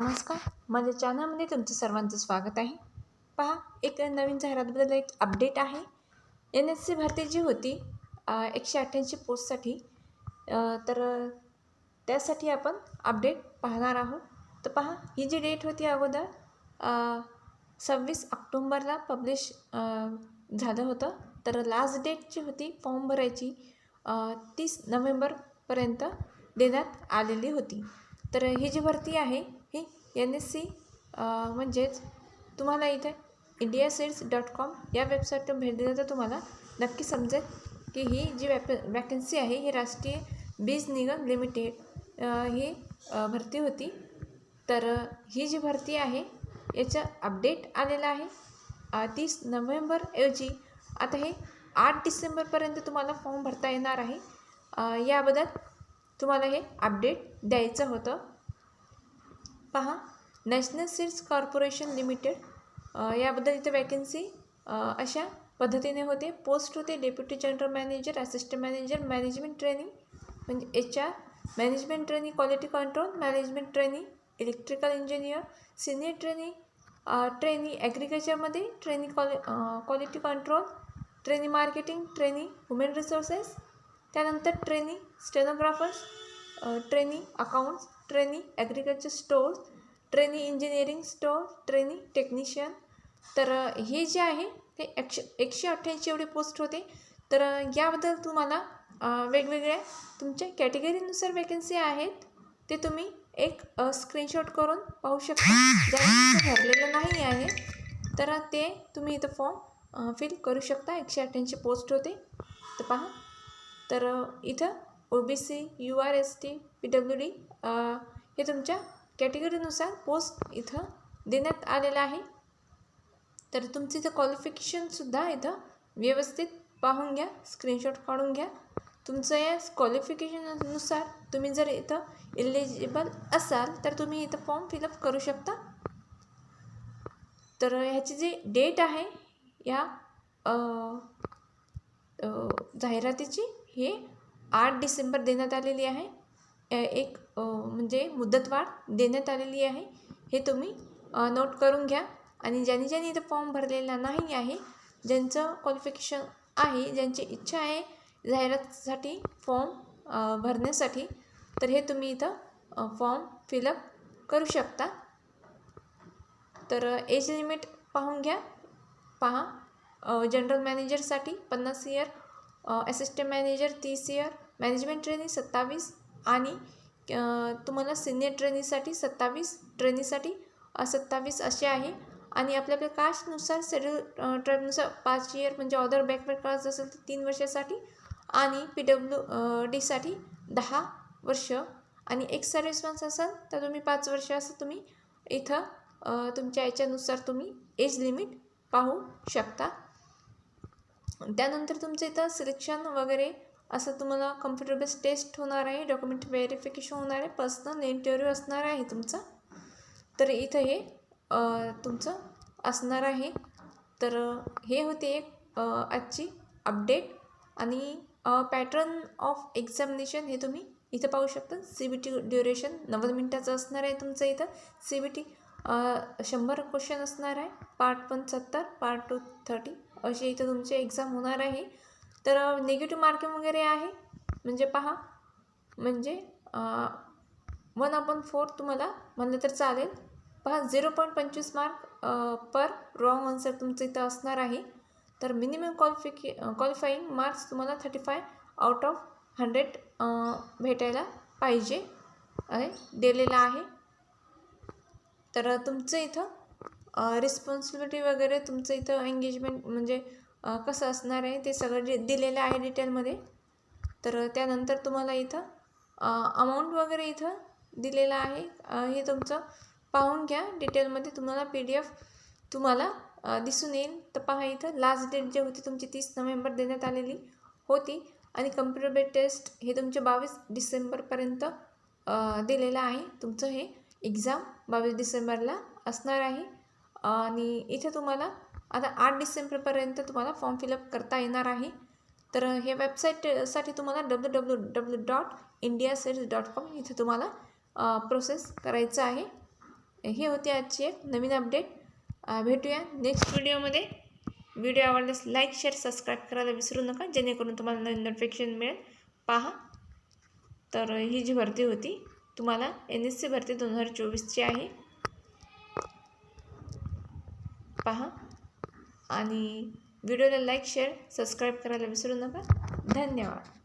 नमस्कार माझ्या चॅनलमध्ये तुमचं सर्वांचं स्वागत आहे. पहा एक नवीन जाहिरातबद्दल एक अपडेट आहे. एन एस सी भरती जी होती एकशे अठ्ठ्याऐंशी पोस्टसाठी तर त्यासाठी आपण अपडेट पाहणार आहोत. तर पहा ही जी डेट होती अगोदर सव्वीस ऑक्टोंबरला पब्लिश झालं होतं. तर लास्ट डेट जी होती फॉर्म भरायची तीस नोव्हेंबरपर्यंत देण्यात आलेली होती. तर ही जी भरती आहे की एन एस सी म्हणजेच तुम्हाला इथे इंडिया सीड्स डॉट कॉम या वेबसाईटवर भेट दिलं तर तुम्हाला नक्की समजेल की ही जी वॅप वॅकन्सी आहे ही राष्ट्रीय बीज निगम लिमिटेड ही भरती होती. तर ही जी भरती आहे याचं अपडेट आलेलं आहे. तीस नोव्हेंबरऐवजी आता हे आठ डिसेंबरपर्यंत तुम्हाला फॉर्म भरता येणार आहे. याबद्दल तुम्हाला हे अपडेट द्यायचं होतं. पहा. नॅशनल सीड्स कॉर्पोरेशन लिमिटेड याबद्दल इथे वॅकन्सी अशा पद्धतीने होते. पोस्ट होते deputy general manager assistant manager management training म्हणजे H R management training quality control management training electrical engineer senior training training ॲग्रिकल्चरमध्ये training quality quality control training marketing training human resources त्यानंतर training stenographers training accounts trainee agriculture stores trainee engineering store trainee technician. तर हे जे आहे ते एकशे एकशे अठ्ठ्याऐंशी एवढे पोस्ट होते. तर याबद्दल तुम्हाला वेगवेगळ्या तुमच्या कॅटेगरीनुसार वेकन्सी आहेत ते तुम्ही एक स्क्रीनशॉट करून पाहू शकता. ज्यांना भरलेलं नाही आहे. तर ते तुम्ही इथं फॉर्म फिल करू शकता. एकशे अठ्ठ्याऐंशी पोस्ट होते. तर पहा. तर इथं O B C U R S T P W D हे तुमच्या कॅटेगरीनुसार पोस्ट इथं देण्यात आलेलं आहे. तर तुमचं इथं क्वालिफिकेशनसुद्धा इथं व्यवस्थित पाहून घ्या स्क्रीनशॉट काढून घ्या. तुमचं या क्वालिफिकेशननुसार तुम्ही जर इथं इलिजिबल असाल तर तुम्ही इथं फॉर्म फिलअप करू शकता. तर ह्याची जी डेट आहे या जाहिरातीची हे आठ डिसेंबर देण्यात आलेली आहे. एक म्हणजे मुदतवाढ देण्यात आलेली आहे. हे तुम्ही नोट करून घ्या. आणि ज्यांनी ज्यांनी इथं फॉर्म भरलेला नाही आहे ज्यांचं क्वालिफिकेशन आहे ज्यांची इच्छा आहे जाहिरातीसाठी फॉर्म भरण्यासाठी तर हे तुम्ही इथं फॉर्म फिलअप करू शकता. तर एज लिमिट पाहून घ्या. पहा जनरल मॅनेजरसाठी पन्नास इयर असिस्टंट मॅनेजर तीस इयर मॅनेजमेंट ट्रेनिंग सत्तावीस आणि तुम्हाला सिनियर ट्रेनिंगसाठी सत्तावीस ट्रेनिंगसाठी सत्तावीस असे आहे. आणि आपल्या आपल्या कास्टनुसार शेड्यूल ट्राईबनुसार पाच इयर म्हणजे ऑदर बॅकवर्ड कास्ट असेल तर तीन वर्षासाठी आणि पी डब्ल्यू डीसाठी दहा वर्ष. आणि एक सर्व्हिसमॅन्स असाल तर तुम्ही पाच वर्ष असं तुम्ही इथं तुमच्या याच्यानुसार तुम्ही एज लिमिट पाहू शकता. त्यानंतर तुमचं इथं सिलेक्शन वगैरे असं तुम्हाला कम्प्युटर बेस्ड टेस्ट होणार आहे डॉक्युमेंट व्हेरिफिकेशन होणार आहे पर्सनल इंटरव्ह्यू असणार आहे तुमचा. तर इथं हे तुमचं असणार आहे. तर हे होते एक आजची अपडेट आणि पॅटर्न ऑफ एक्झामिनेशन हे तुम्ही इथं पाहू शकता. सी बी टी ड्युरेशन नव्वद मिनटाचं असणार आहे तुमचं इथं. सी बी टी शंभर क्वेश्चन असणार आहे. पार्ट वन सत्तर पार्ट टू थर्टी अशी इथं तुमची एक्झाम होणार आहे. तर निगेटिव्ह मार्किंग वगैरे आहे. म्हणजे पहा. म्हणजे वन अपॉन फोर तुम्हाला म्हणलं तर चालेल. पहा झिरो पॉईंट पंचवीस मार्क पर रॉंग आन्सर तुमचं इथं असणार आहे. तर मिनिमम क्वालिफिके क्वालिफाईंग मार्क्स तुम्हाला thirty five out of hundred भेटायला पाहिजे. आहे दिलेला आहे. तर तुमचं इथं रिस्पॉन्सिबिलिटी वगैरे तुमचं इथं एंगेजमेंट म्हणजे कसं असणार आहे ते सगळं जे दिलेलं आहे डिटेलमध्ये तर त्यानंतर तुम्हाला इथं अमाऊंट वगैरे इथं दिलेलं आहे. हे तुमचं पाहून घ्या. डिटेलमध्ये तुम्हाला पी डी एफ तुम्हाला दिसून येईल. तर पहा इथं लास्ट डेट जी होती तुमची तीस नोव्हेंबर देण्यात आलेली होती. आणि कम्प्युटर बेड टेस्ट हे तुमचे बावीस डिसेंबरपर्यंत दिलेलं आहे. तुमचं हे एक्झाम बावीस डिसेंबरला असणार आहे. आणि इथे तुम्हाला आता आठ डिसेंबरपर्यंत तुम्हाला फॉर्म फिलअप करता येणार आहे. तर हे वेबसाईटसाठी तुम्हाला W W W dot India sales dot com इथे तुम्हाला प्रोसेस करायचं आहे. हे होती आजची एक नवीन अपडेट भेटूया नेक्स्ट व्हिडिओमध्ये व्हिडिओ आवडल्यास लाईक शेअर सबस्क्राईब करायला विसरू नका जेणेकरून तुम्हाला नवीन नोटिफिकेशन मिळेल. पहा. तर ही जी भरती होती तुम्हाला एन एस सी भरती दोन हजार चोवीसची आहे. पहा. आणि व्हिडिओला लाईक शेअर सबस्क्राईब करायला विसरू नका. धन्यवाद.